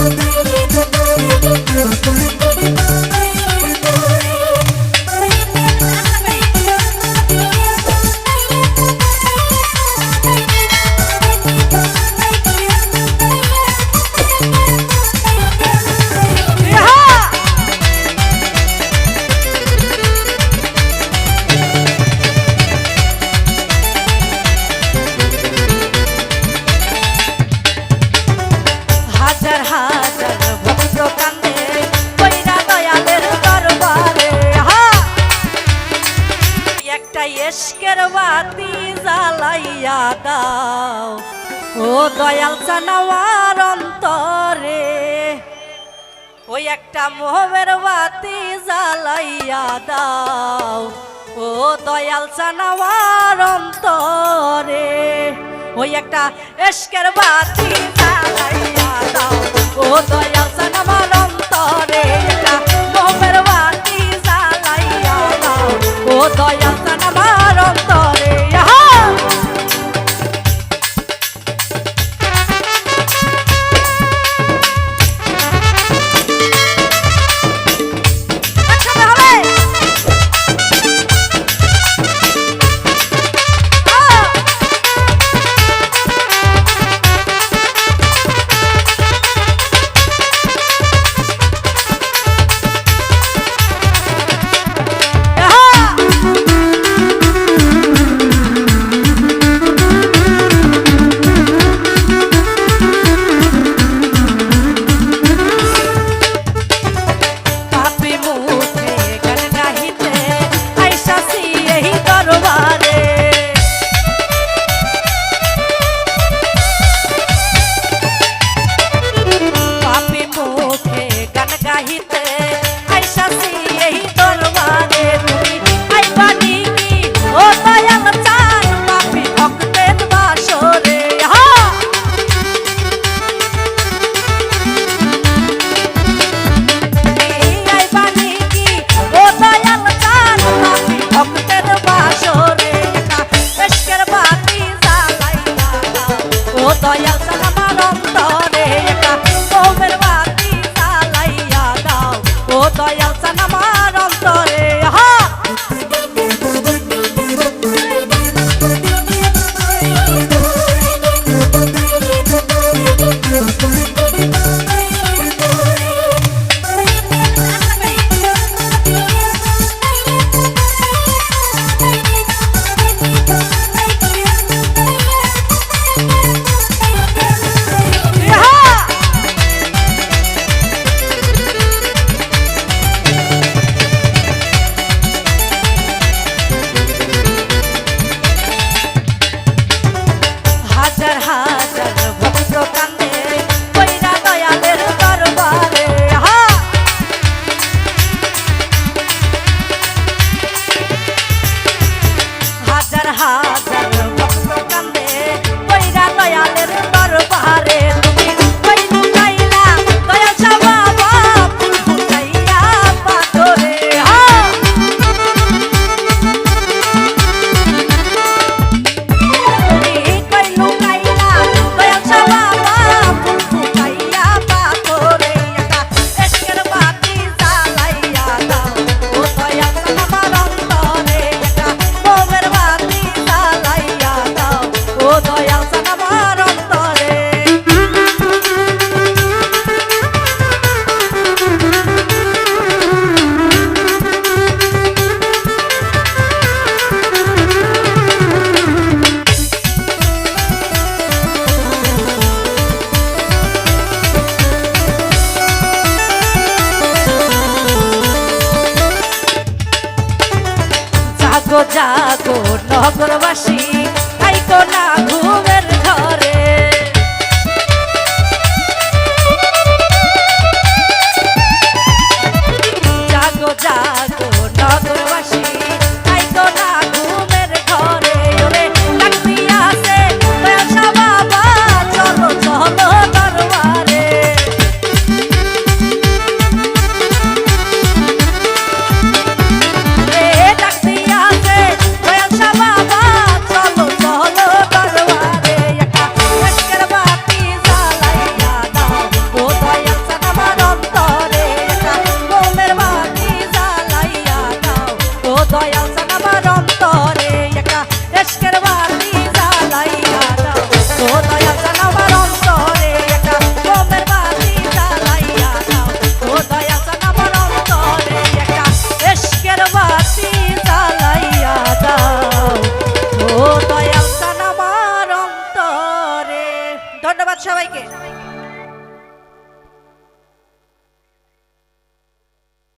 Bye. দাও। ও দয়াল জানাওয়ার অন্তরে, ওই একটা মোহবের বাতি জ্বালাইয়া দাও। ও দয়াল জানাওয়ার অন্তরে, ওই একটা এসকের বাতি জ্বালাইয়া দাও। ও দয়াল জানাওয়ার 所有 জাগো জাগো নগরবাসী আইকো না ঘুমের ঘরে। ধন্যবাদ সবাইকে।